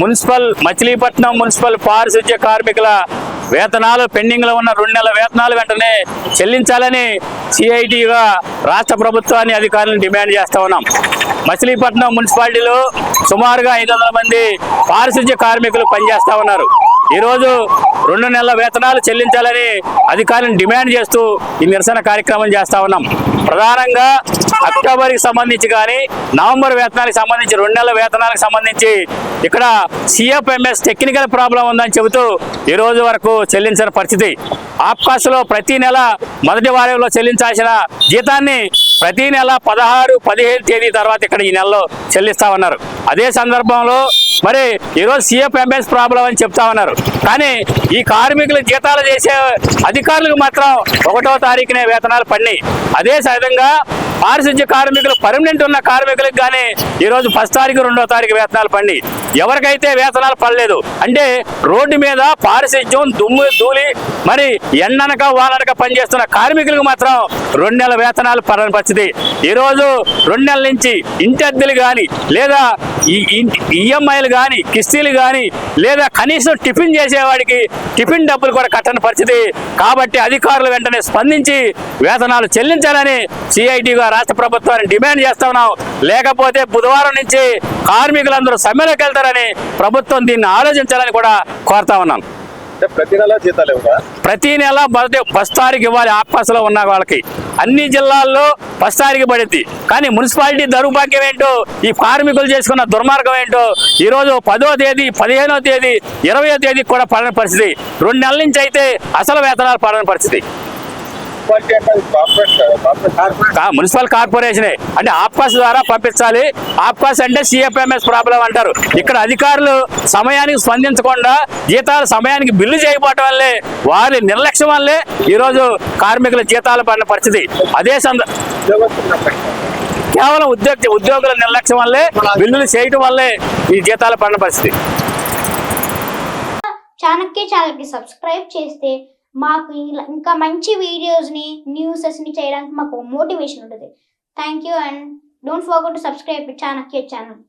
Municipal Machilipatnam municipal పారిశుధ్య కార్మికుల వేతనాలు పెండింగ్లో ఉన్న రెండు నెలల వేతనాలు వెంటనే చెల్లించాలని సిఐటిగా రాష్ట్ర ప్రభుత్వాన్ని అధికారులను డిమాండ్ చేస్తా ఉన్నాం. మచిలీపట్నం మున్సిపాలిటీలో సుమారుగా ఐదు వందల మంది పారిశుధ్య కార్మికులు పనిచేస్తా ఉన్నారు. ఈరోజు రెండు నెలల వేతనాలు చెల్లించాలని అధికారులను డిమాండ్ చేస్తూ ఈ నిరసన కార్యక్రమం చేస్తా ఉన్నాం. ప్రధానంగా అక్టోబర్కి సంబంధించి కానీ నవంబర్ వేతనానికి సంబంధించి రెండు నెలల వేతనాలకు సంబంధించి ఇక్కడ సిఎఫ్ఎంఎస్ టెక్నికల్ ప్రాబ్లం ఉందని చెబుతూ ఈ రోజు వరకు చెల్లించిన పరిస్థితి. ఆప్కాస్లో ప్రతి నెల మొదటి వారంలో చెల్లించాల్సిన జీతాన్ని ప్రతి నెల పదహారు పదిహేను తేదీ తర్వాత ఇక్కడ ఈ నెలలో చెల్లిస్తా ఉన్నారు. అదే సందర్భంలో మరి ఈరోజు సిఎఫ్ఎంఎస్ ప్రాబ్లం అని చెప్తా ఉన్నారు. కానీ ఈ కార్మికులు జీతాలు చేసే అధికారులకు మాత్రం ఒకటో తారీఖునే వేతనాలు పడినాయి. అదే విధంగా పారిశుధ్య కార్మికులు పర్మనెంట్ ఉన్న కార్మికులకు కానీ ఈరోజు ఫస్ట్ తారీఖు రెండో తారీఖు వేతనాలు పండి. ఎవరికైతే వేతనాలు పడలేదు అంటే రోడ్డు మీద పారిశుధ్యం దుమ్ము ధూళి మరి ఎండనక వాననక పనిచేస్తున్న కార్మికులకు మాత్రం రెండు నెలల వేతనాలు పడని పరిస్థితి. ఈరోజు రెండు నెలల నుంచి ఇంటి అద్దెలు కానీ లేదా ఈ ఈఎంఐలు కానీ కిస్తీలు కానీ లేదా కనీసం టిఫిన్ చేసేవాడికి టిఫిన్ డబ్బులు కూడా కట్టని పరిస్థితి. కాబట్టి అధికారులు వెంటనే స్పందించి వేతనాలు చెల్లించాలని సిఐటిగా రాష్ట్ర ప్రభుత్వాన్ని డిమాండ్ చేస్తా ఉన్నాం. లేకపోతే బుధవారం నుంచి కార్మికులందరూ సమ్మెలోకి వెళ్తారని ప్రభుత్వం దీన్ని ఆలోచించాలని కూడా కోరుతా ఉన్నాం. ప్రతి నెల జీతాలు ప్రతి నెల మొదటి ఫస్ట్ తారీఖు ఇవ్వాలి ఆప్కాస్లో ఉన్న వాళ్ళకి. అన్ని జిల్లాల్లో ఫస్ట్ తారీఖు పడింది. కానీ మున్సిపాలిటీ దౌర్భాగ్యం ఏంటో ఈ కార్మికులు చేసుకున్న దుర్మార్గం ఏంటో ఈరోజు పదో తేదీ పదిహేనో తేదీ ఇరవయో తేదీ కూడా పడని పరిస్థితి. రెండు నెలల నుంచి అయితే అసలు వేతనాలు పడని పరిస్థితి. మున్సిపల్ కార్పొరేషనే. అంటే ఆప్కాస్ ద్వారా పంపించాలి. ఆప్కాస్ అంటే సిఎఫ్ఎంఎస్ ప్రాబ్లం అంటారు. ఇక్కడ అధికారులు సమయానికి స్పందించకుండా జీతాలు సమయానికి బిల్లు చేయకపోవటం వల్లే వారి నిర్లక్ష్యం వల్లే ఈరోజు కార్మికుల జీతాలు పడిన పరిస్థితి. అదే సంద. కేవలం ఉద్యోగ ఉద్యోగుల నిర్లక్ష్యం వల్లే బిల్లులు చేయటం వల్లే ఈ జీతాలు పడిన పరిస్థితి. చాణక్య ఛానల్కి సబ్స్క్రైబ్ చేస్తే మాకు ఇంకా మంచి వీడియోస్ని న్యూసెస్ని చేయడానికి మాకు మోటివేషన్ ఉంటుంది. Thank you and don't forget to subscribe Chanakya channel